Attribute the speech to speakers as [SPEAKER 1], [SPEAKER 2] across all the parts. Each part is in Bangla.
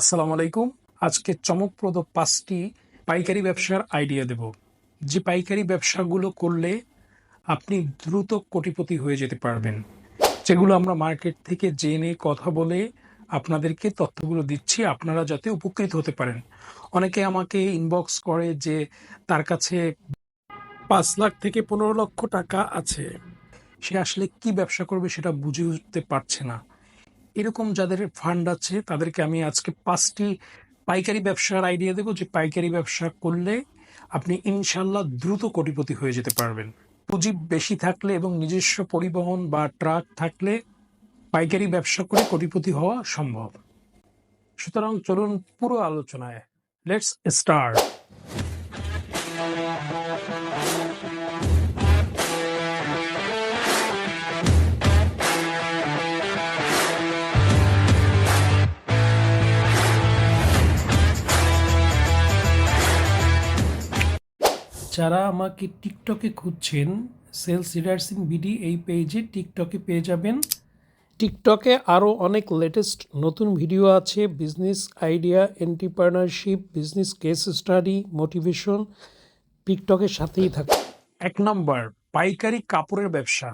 [SPEAKER 1] আসসালামু আলাইকুম আজকে চমকপ্রদ পাঁচটি পাইকারি ব্যবসার আইডিয়া দেব যে পাইকারি ব্যবসাগুলো করলে আপনি দ্রুত কোটিপতি হয়ে যেতে পারবেন যেগুলো আমরা মার্কেট থেকে জেনে কথা বলে আপনাদেরকে তথ্যগুলো দিচ্ছি আপনারা যাতে উপকৃত হতে পারেন অনেকে আমাকে ইনবক্স করে যে তার কাছে পাঁচ লাখ থেকে পনেরো লক্ষ টাকা আছে সে আসলে কি ব্যবসা করবে সেটা বুঝে উঠতে পারছে না এরকম যাদের ফান্ড আছে তাদেরকে আমি আজকে পাঁচটি পাইকারি ব্যবসার আইডিয়া দেবো যে পাইকারি ব্যবসা করলে আপনি ইনশাল্লাহ দ্রুত কোটিপতি হয়ে যেতে পারবেন পুঁজি বেশি থাকলে এবং নিজস্ব পরিবহন বা ট্রাক থাকলে পাইকারি ব্যবসা করে কোটিপতি হওয়া সম্ভব সুতরাং চলুন পুরো আলোচনায় লেটস স্টার্ট যারা আমাকে টিকটকে খুঁজছেন সেলস লিডার্স ইন বিডি এই পেজে টিকটকে পেয়ে যাবেন
[SPEAKER 2] টিকটকে আরও অনেক লেটেস্ট নতুন ভিডিও আছে business idea entrepreneurship business case study motivation টিকটকের সাথেই থাকে
[SPEAKER 1] এক নম্বর পাইকারি কাপড়ের ব্যবসা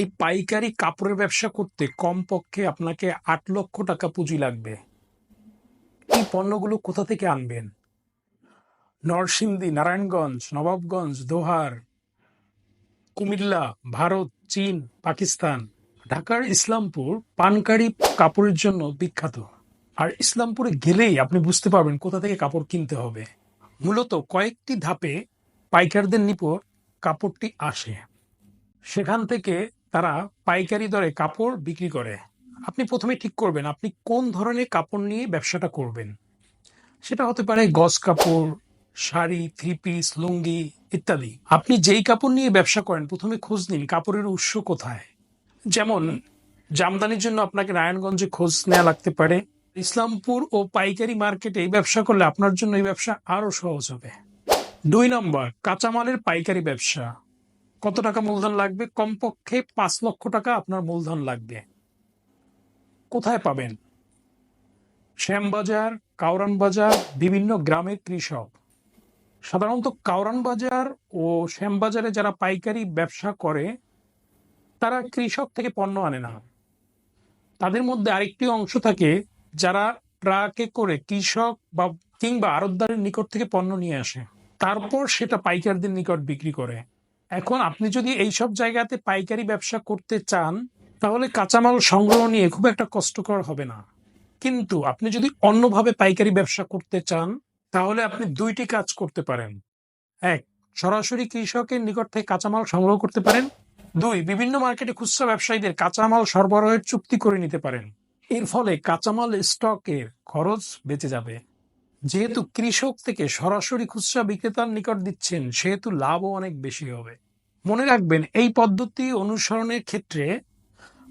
[SPEAKER 1] এই পাইকারি কাপড়ের ব্যবসা করতে কমপক্ষে আপনাকে আট লক্ষ টাকা পুঁজি লাগবে এই পণ্যগুলো কোথা থেকে আনবেন নরসিংদী নারায়ণগঞ্জ নবাবগঞ্জ দোহার কুমিল্লা ভারত চীন পাকিস্তান ঢাকার ইসলামপুর পানকারি কাপড়ের জন্য বিখ্যাত আর ইসলামপুরে গেলেই আপনি বুঝতে পারবেন কোথা থেকে কাপড় কিনতে হবে মূলত কয়েকটি ধাপে পাইকারদের নিপর কাপড়টি আসে সেখান থেকে তারা পাইকারি দরে কাপড় বিক্রি করে আপনি প্রথমে ঠিক করবেন আপনি কোন ধরনের কাপড় নিয়ে ব্যবসাটা করবেন সেটা হতে পারে গজ কাপড় শাড়ি থ্রি পিস লুঙ্গি ইত্যাদি আপনি যেই কাপড় নিয়ে ব্যবসা করেন প্রথমে খোঁজ নিন কাপড়ের উৎস কোথায় যেমন জামদানির জন্য আপনাকে নারায়ণগঞ্জে খোঁজ নেওয়া লাগতে পারে ইসলামপুর ও পাইকারি মার্কেটে এই ব্যবসা করলে আপনার জন্য এই ব্যবসা আরও সহজ হবে দুই নম্বর কাঁচামালের পাইকারি ব্যবসা কত টাকা মূলধন লাগবে কমপক্ষে পাঁচ লক্ষ টাকা আপনার মূলধন লাগবে কোথায় পাবেন শ্যামবাজার কাউরান বাজার বিভিন্ন গ্রামের কৃষক সাধারণত কাউরান বাজার ও শ্যামবাজারে যারা পাইকারি ব্যবসা করে তারা কৃষক থেকে পণ্য আনে না তাদের মধ্যে আরেকটি অংশ থাকে যারা ট্রাকে করে কৃষক বা কিংবা আরতদারের নিকট থেকে পণ্য নিয়ে আসে তারপর সেটা পাইকারদের নিকট বিক্রি করে এখন আপনি যদি এই সব জায়গাতে পাইকারি ব্যবসা করতে চান তাহলে কাঁচামাল সংগ্রহ নিয়ে খুব একটা কষ্টকর হবে না কিন্তু আপনি যদি অন্যভাবে পাইকারি ব্যবসা করতে চান তাহলে আপনি দুইটি কাজ করতে পারেন এক সরাসরি কৃষকের নিকট থেকে কাঁচামাল সংগ্রহ করতে পারেন দুই বিভিন্ন মার্কেটে খুচরা ব্যবসায়ীদের কাঁচামাল সরবরাহের চুক্তি করে নিতে পারেন এর ফলে কাঁচামাল স্টকের খরচ বেঁচে যাবে যেহেতু কৃষক থেকে সরাসরি খুচরা বিক্রেতার নিকট দিচ্ছেন সেহেতু লাভও অনেক বেশি হবে মনে রাখবেন এই পদ্ধতি অনুসরণের ক্ষেত্রে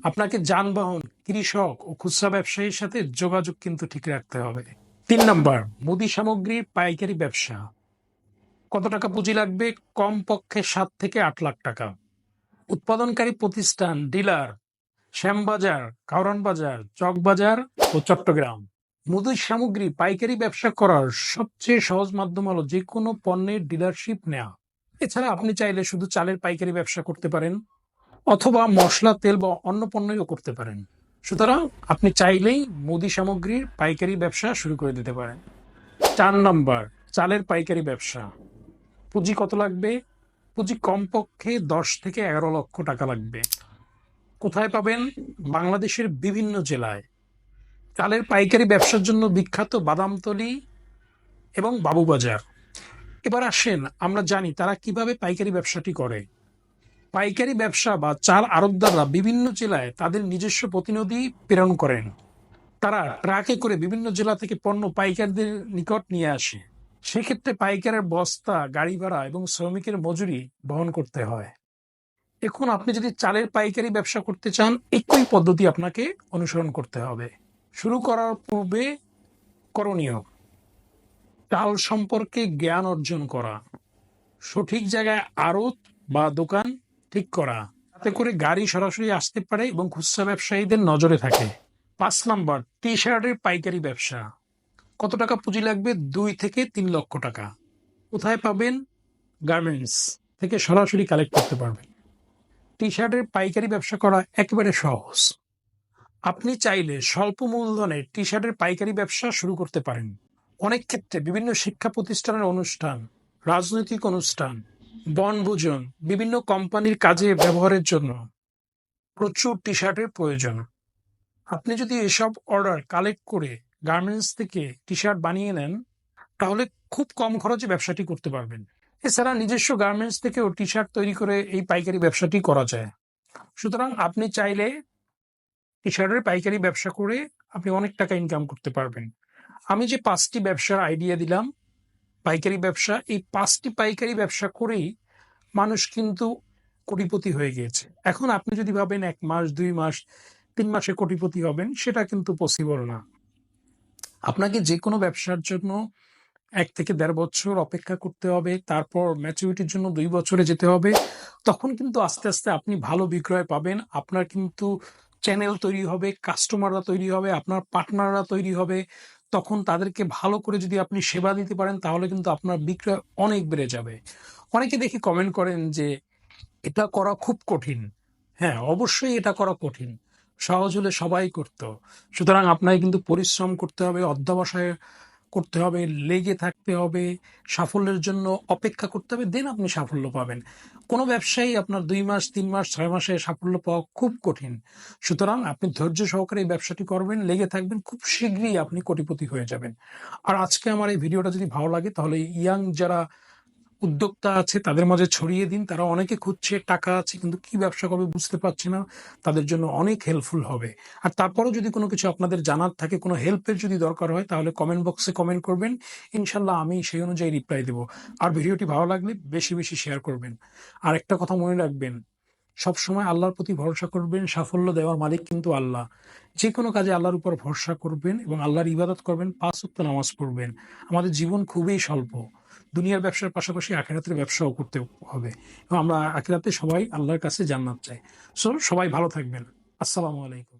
[SPEAKER 1] আপনাকে যানবাহন কৃষক ও খুচরা ব্যবসায়ীর সাথে যোগাযোগ কিন্তু ঠিক রাখতে হবে তিন নম্বর মুদি সামগ্রীর পাইকারি ব্যবসা কত টাকা পুঁজি লাগবে কমপক্ষে সাত থেকে আট লাখ টাকা উৎপাদনকারী প্রতিষ্ঠান ডিলার শ্যামবাজার বাজার চকবাজার ও চট্টগ্রাম মুদি সামগ্রী পাইকারি ব্যবসা করার সবচেয়ে সহজ মাধ্যম হলো যে কোনো পণ্যের ডিলারশিপ নেওয়া এছাড়া আপনি চাইলে শুধু চালের পাইকারি ব্যবসা করতে পারেন অথবা মশলা তেল বা অন্য পণ্যও করতে পারেন সুতরাং আপনি চাইলেই মুদি সামগ্রীর পাইকারি ব্যবসা শুরু করে দিতে পারেন চার নম্বর চালের পাইকারি ব্যবসা পুঁজি কত লাগবে পুঁজি কমপক্ষে দশ থেকে এগারো লক্ষ টাকা লাগবে কোথায় পাবেন বাংলাদেশের বিভিন্ন জেলায় চালের পাইকারি ব্যবসার জন্য বিখ্যাত বাদামতলি এবং বাবুবাজার এবার আসেন আমরা জানি তারা কিভাবে পাইকারি ব্যবসাটি করে পাইকারি ব্যবসা বা চাল আরবদাররা বিভিন্ন জেলায় তাদের নিজস্ব প্রতিনিধি প্রেরণ করেন তারা ট্রাকে করে বিভিন্ন জেলা থেকে পণ্য পাইকারদের নিকট নিয়ে আসে সেক্ষেত্রে পাইকারের বস্তা গাড়ি ভাড়া এবং শ্রমিকের মজুরি বহন করতে হয় এখন আপনি যদি চালের পাইকারি ব্যবসা করতে চান একই পদ্ধতি আপনাকে অনুসরণ করতে হবে শুরু করার পূর্বে করণীয় চাল সম্পর্কে জ্ঞান অর্জন করা সঠিক জায়গায় আড়ত বা দোকান ঠিক করা তাতে করে গাড়ি সরাসরি আসতে পারে এবং খুচরা ব্যবসায়ীদের নজরে থাকে পাঁচ নাম্বার টি শার্টের পাইকারি ব্যবসা কত টাকা পুঁজি লাগবে দুই থেকে তিন লক্ষ টাকা কোথায় পাবেন গার্মেন্টস থেকে সরাসরি কালেক্ট করতে পারবেন টি শার্টের পাইকারি ব্যবসা করা একেবারে সহজ আপনি চাইলে স্বল্প মূলধনে টি শার্টের পাইকারি ব্যবসা শুরু করতে পারেন অনেক ক্ষেত্রে বিভিন্ন শিক্ষা প্রতিষ্ঠানের অনুষ্ঠান রাজনৈতিক অনুষ্ঠান বনভোজন বিভিন্ন কোম্পানির কাজে ব্যবহারের জন্য প্রচুর টি শার্টের প্রয়োজন আপনি যদি এসব অর্ডার কালেক্ট করে গার্মেন্টস থেকে টি শার্ট বানিয়ে নেন তাহলে খুব কম খরচে ব্যবসাটি করতে পারবেন এছাড়া নিজস্ব গার্মেন্টস থেকেও টি শার্ট তৈরি করে এই পাইকারি ব্যবসাটি করা যায় সুতরাং আপনি চাইলে টি শার্টের পাইকারি ব্যবসা করে আপনি অনেক টাকা ইনকাম করতে পারবেন আমি যে পাঁচটি ব্যবসার আইডিয়া দিলাম পাইকারি ব্যবসা এই পাঁচটি পাইকারি ব্যবসা করেই মানুষ কিন্তু কোটিপতি হয়ে গিয়েছে এখন আপনি যদি ভাবেন এক মাস দুই মাস তিন মাসে কোটিপতি হবেন সেটা কিন্তু পসিবল না আপনাকে যে কোনো ব্যবসার জন্য এক থেকে দেড় বছর অপেক্ষা করতে হবে তারপর ম্যাচুরিটির জন্য দুই বছরে যেতে হবে তখন কিন্তু আস্তে আস্তে আপনি ভালো বিক্রয় পাবেন আপনার কিন্তু চ্যানেল তৈরি হবে কাস্টমাররা তৈরি হবে আপনার পার্টনাররা তৈরি হবে তখন তাদেরকে ভালো করে যদি আপনি সেবা দিতে পারেন তাহলে কিন্তু আপনার বিক্রয় অনেক বেড়ে যাবে অনেকে দেখি কমেন্ট করেন যে এটা করা খুব কঠিন হ্যাঁ অবশ্যই এটা করা কঠিন সহজ হলে সবাই করত সুতরাং আপনাকে কিন্তু পরিশ্রম করতে হবে অধ্যবসায় করতে হবে লেগে থাকতে হবে সাফল্যের জন্য অপেক্ষা করতে হবে দেন আপনি সাফল্য পাবেন কোনো ব্যবসায়ী আপনার দুই মাস তিন মাস ছয় মাসে সাফল্য পাওয়া খুব কঠিন সুতরাং আপনি ধৈর্য সহকারে এই ব্যবসাটি করবেন লেগে থাকবেন খুব শীঘ্রই আপনি কোটিপতি হয়ে যাবেন আর আজকে আমার এই ভিডিওটা যদি ভালো লাগে তাহলে ইয়াং যারা উদ্যোক্তা আছে তাদের মাঝে ছড়িয়ে দিন তারা অনেকে খুঁজছে টাকা আছে কিন্তু কি ব্যবসা করবে বুঝতে পারছে না তাদের জন্য অনেক হেল্পফুল হবে আর তারপরেও যদি কোনো কিছু আপনাদের জানার থাকে কোনো হেল্পের যদি দরকার হয় তাহলে কমেন্ট বক্সে কমেন্ট করবেন ইনশাল্লাহ আমি সেই অনুযায়ী রিপ্লাই দেব আর ভিডিওটি ভালো লাগলে বেশি বেশি শেয়ার করবেন আর একটা কথা মনে রাখবেন সবসময় আল্লাহর প্রতি ভরসা করবেন সাফল্য দেওয়ার মালিক কিন্তু আল্লাহ যে কোনো কাজে আল্লাহর উপর ভরসা করবেন এবং আল্লাহর ইবাদত করবেন পাঁচ উক্ত নামাজ পড়বেন আমাদের জীবন খুবই স্বল্প দুনিয়ার ব্যবসার পাশাপাশি আখেরাতের ব্যবসাও করতে হবে এবং আমরা আখেরাতে সবাই আল্লাহর কাছে জান্নাত চাই সো সবাই ভালো থাকবেন আসসালামু আলাইকুম